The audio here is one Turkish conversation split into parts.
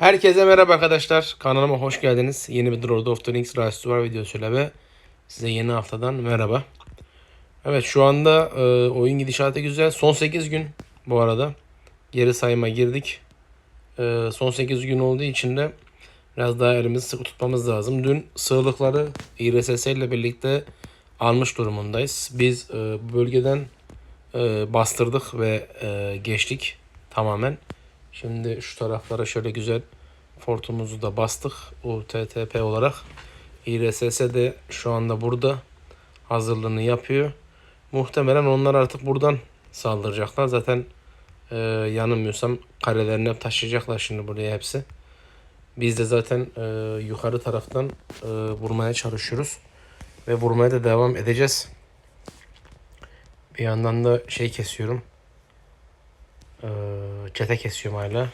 Herkese merhaba arkadaşlar. Kanalıma hoş geldiniz. Yeni bir Lord of the Rings Rise to videosuyla ve size yeni haftadan merhaba. Evet şu anda e, oyun gidişatı güzel. Son 8 gün bu arada. Geri sayıma girdik. E, son 8 gün olduğu için de biraz daha elimizi sıkı tutmamız lazım. Dün sığlıkları IRSS ile birlikte almış durumundayız. Biz e, bu bölgeden e, bastırdık ve e, geçtik tamamen. Şimdi şu taraflara şöyle güzel fortumuzu da bastık. UTTP olarak. IRSS de şu anda burada hazırlığını yapıyor. Muhtemelen onlar artık buradan saldıracaklar. Zaten e, yanılmıyorsam karelerini hep taşıyacaklar şimdi buraya hepsi. Biz de zaten e, yukarı taraftan e, vurmaya çalışıyoruz. Ve vurmaya da devam edeceğiz. Bir yandan da şey kesiyorum. Ee, çete kesiyorum hala.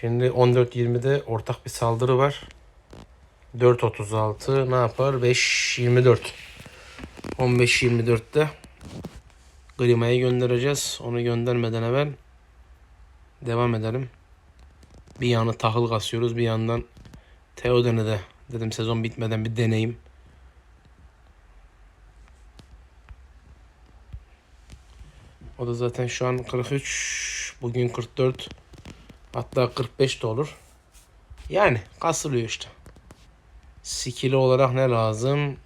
Şimdi 14.20'de ortak bir saldırı var. 4.36 ne yapar? 5.24 15.24'te Grima'yı göndereceğiz. Onu göndermeden evvel devam edelim. Bir yanı tahıl kasıyoruz. Bir yandan Theoden'i de dedim sezon bitmeden bir deneyim. O da zaten şu an 43. Bugün 44. Hatta 45 de olur. Yani kasılıyor işte. Skill'i olarak ne lazım?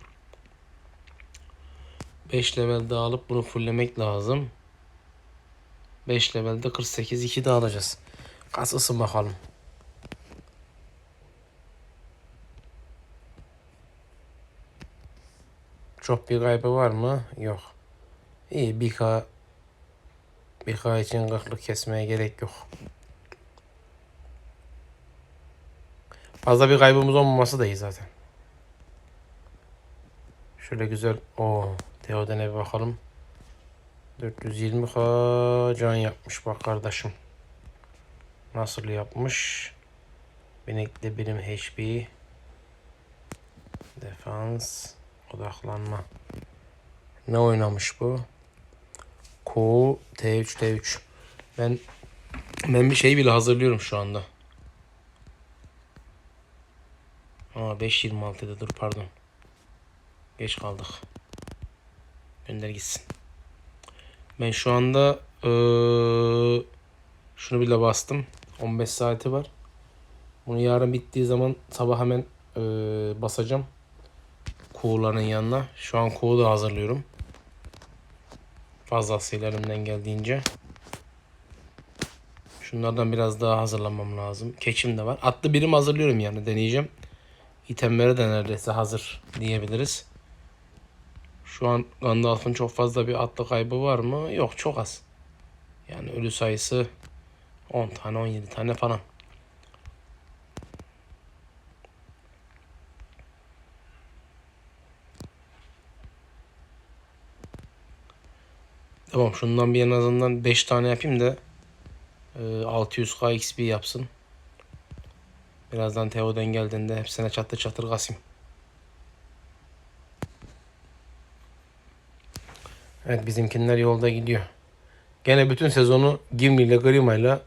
5 level daha alıp bunu fulllemek lazım. 5 levelde 48 2 de alacağız. Kasılsın bakalım. Çok bir kaybı var mı? Yok. İyi bir K bir K için 40'lık kesmeye gerek yok. Fazla bir kaybımız olmaması da iyi zaten. Şöyle güzel. o Teoden'e bir bakalım. 420k can yapmış bak kardeşim. Nasıl yapmış? Binekli birim HP. Defans. Odaklanma. Ne oynamış bu? Q T3 T3. Ben ben bir şey bile hazırlıyorum şu anda. Aa 5.26'da dur pardon. Geç kaldık. Gönder gitsin. Ben şu anda eee, şunu bile bastım. 15 saati var. Bunu yarın bittiği zaman sabah hemen eee, basacağım. Kuğuların yanına. Şu an kuğu da hazırlıyorum. Fazlasıyla elimden geldiğince. Şunlardan biraz daha hazırlamam lazım. Keçim de var. Atlı birim hazırlıyorum yani deneyeceğim. İtemleri de neredeyse hazır diyebiliriz. Şu an Gandalf'ın çok fazla bir atlı kaybı var mı? Yok çok az. Yani ölü sayısı 10 tane 17 tane falan. Tamam şundan bir en azından 5 tane yapayım da e, 600k XP yapsın. Birazdan Teo'dan geldiğinde hepsine çatır çatır kasayım. Evet bizimkinler yolda gidiyor. Gene bütün sezonu Gimli ile Grima ile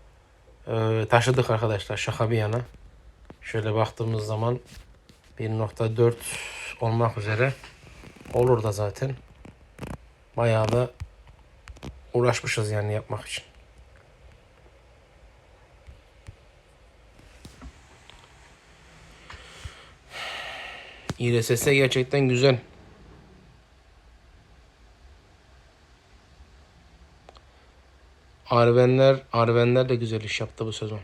e, taşıdık arkadaşlar şaka bir yana. Şöyle baktığımız zaman 1.4 olmak üzere olur da zaten. Bayağı da uğraşmışız yani yapmak için. IRSS gerçekten güzel. Arvenler, Arvenler de güzel iş yaptı bu sezon.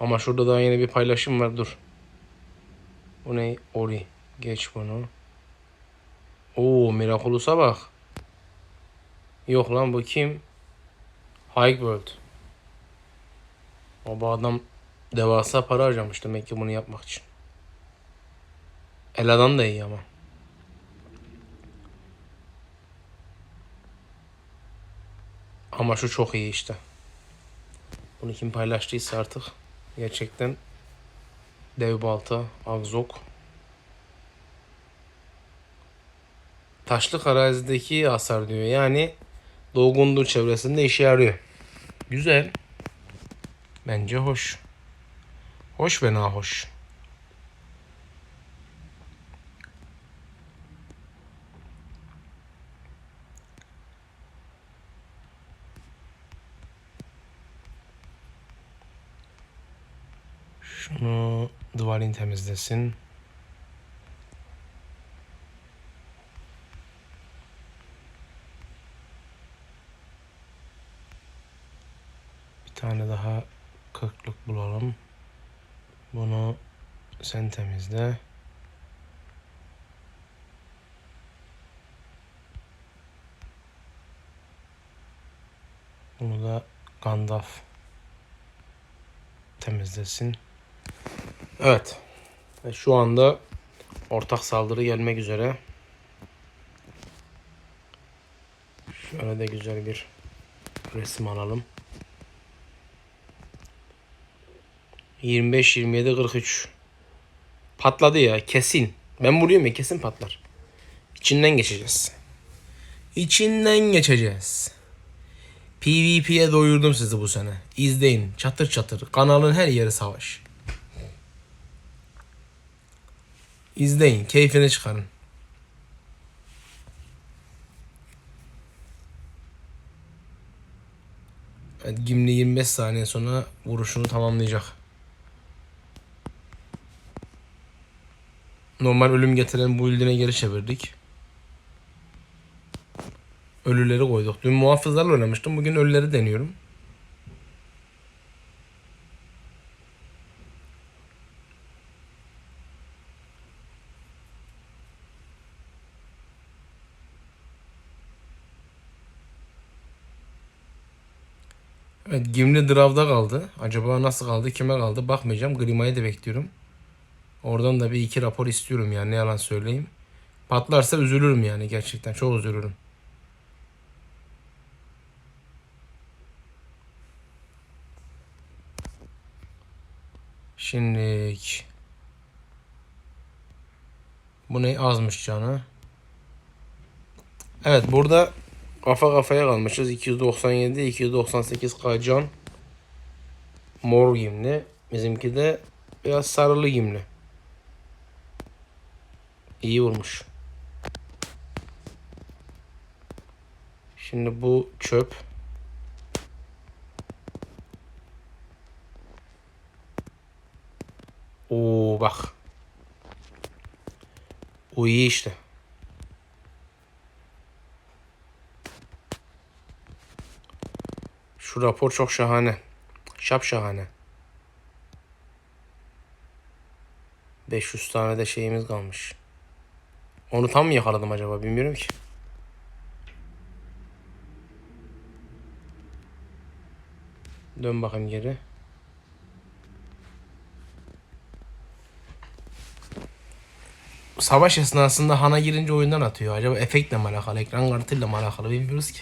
Ama şurada daha yeni bir paylaşım var dur. Bu ne? Ori. Geç bunu. Oo Miraculous'a bak. Yok lan bu kim? Highworld. O bu adam devasa para harcamış demek ki bunu yapmak için. Ela'dan da iyi ama. Ama şu çok iyi işte. Bunu kim paylaştıysa artık gerçekten dev balta, agzok. Taşlık arazideki hasar diyor. Yani Doğu çevresinde işe yarıyor. Güzel. Bence hoş. Hoş ve nahoş. Şunu duvarın temizlesin. Bir tane daha kırklık bulalım. Bunu sen temizle. Bunu da Gandalf temizlesin. Evet. Ve şu anda ortak saldırı gelmek üzere. Şöyle de güzel bir resim alalım. 25 27 43. Patladı ya kesin. Ben vuruyorum ya kesin patlar. İçinden geçeceğiz. İçinden geçeceğiz. PvP'ye doyurdum sizi bu sene. İzleyin. Çatır çatır. Kanalın her yeri savaş. İzleyin. Keyfini çıkarın. Evet, Gimli 25 saniye sonra vuruşunu tamamlayacak. Normal ölüm getiren bu ildine geri çevirdik. Ölüleri koyduk. Dün muhafızlarla oynamıştım. Bugün ölüleri deniyorum. Evet Gimli Drav'da kaldı. Acaba nasıl kaldı? Kime kaldı? Bakmayacağım. Grima'yı da bekliyorum. Oradan da bir iki rapor istiyorum yani ne yalan söyleyeyim. Patlarsa üzülürüm yani gerçekten. Çok üzülürüm. Şimdi bu ne azmış canı. Evet burada kafa kafaya kalmışız. 297 298 k can. Mor gimli. Bizimki de biraz sarılı gimli. İyi vurmuş. Şimdi bu çöp. Oo bak. O iyi işte. Şu rapor çok şahane. Şap şahane. 500 tane de şeyimiz kalmış. Onu tam mı yakaladım acaba bilmiyorum ki. Dön bakayım geri. Savaş esnasında hana girince oyundan atıyor. Acaba efektle mi alakalı, ekran kartıyla mı alakalı bilmiyoruz ki.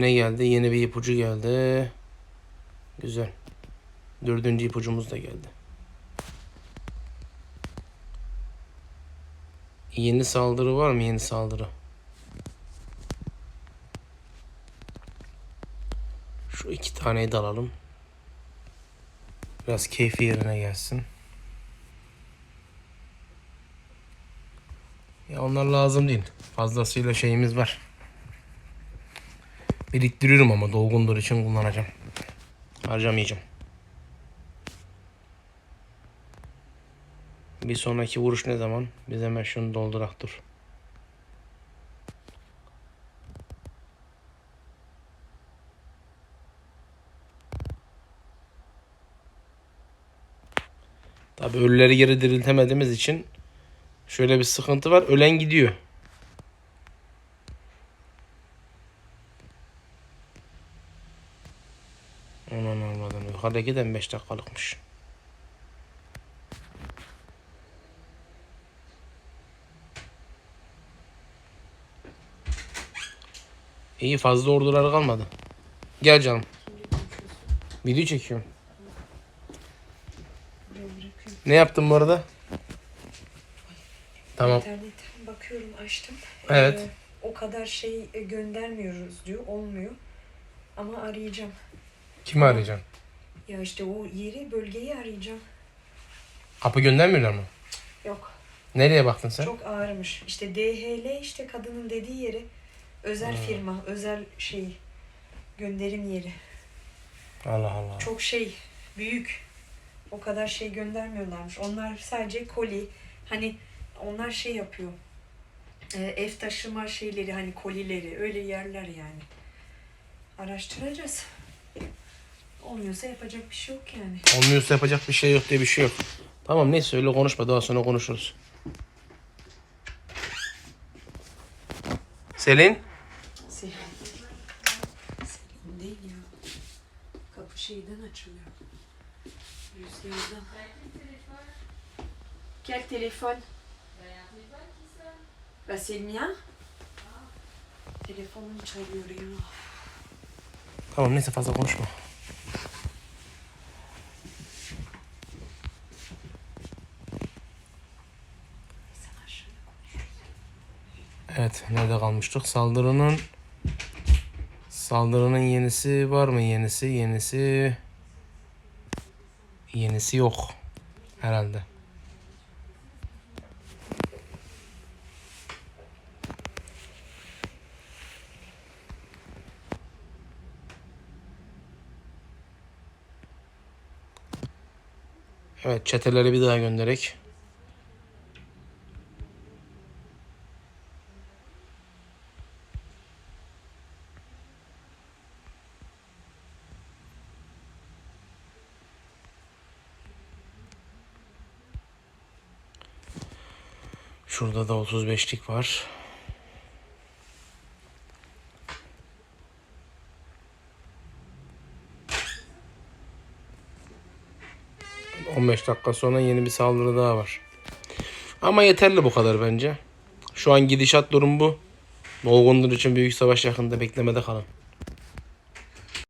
Ne geldi? Yeni bir ipucu geldi. Güzel. Dördüncü ipucumuz da geldi. Yeni saldırı var mı? Yeni saldırı. Şu iki taneyi de alalım. Biraz keyfi yerine gelsin. Ya onlar lazım değil. Fazlasıyla şeyimiz var. Biriktiriyorum ama dolgundur için kullanacağım. Harcamayacağım. Bir sonraki vuruş ne zaman? Biz hemen şunu doldurak dur. Tabi ölüleri geri diriltemediğimiz için şöyle bir sıkıntı var. Ölen gidiyor. Aman olmadan yukarıdaki de 5 dakikalıkmış. İyi fazla orduları kalmadı. Gel canım. Video çekiyorum. Ne yaptın bu arada? Tamam. İnternetten bakıyorum açtım. Evet. Ee, o kadar şey göndermiyoruz diyor. Olmuyor. Ama arayacağım. Kimi arayacaksın? Ya işte o yeri bölgeyi arayacağım. Kapı göndermiyorlar mı? Yok. Nereye baktın sen? Çok ağırmış. İşte DHL işte kadının dediği yeri. Özel Hmm. firma. Özel şey. Gönderim yeri. Allah Allah. Çok şey. Büyük. O kadar şey göndermiyorlarmış. Onlar sadece koli. Hani onlar şey yapıyor. Ee, ev taşıma şeyleri hani kolileri öyle yerler yani. Araştıracağız. Olmuyorsa yapacak bir şey yok yani. Olmuyorsa yapacak bir şey yok diye bir şey yok. Tamam neyse öyle konuşma daha sonra konuşuruz. Selin? Selim. Selim değil ya. Kapı şeyden açılıyor. Rüzgardan. Quel téléphone Bah c'est le mien. Telefonum çalıyor ya. Tamam neyse fazla konuşma. Evet nerede kalmıştık? Saldırının Saldırının yenisi var mı? Yenisi yenisi Yenisi yok herhalde. Evet çeteleri bir daha gönderek. Şurada da 35'lik var. ...15 dakika sonra yeni bir saldırı daha var. Ama yeterli bu kadar bence. Şu an gidişat durum bu. Bolgundur için büyük savaş yakında beklemede kalın.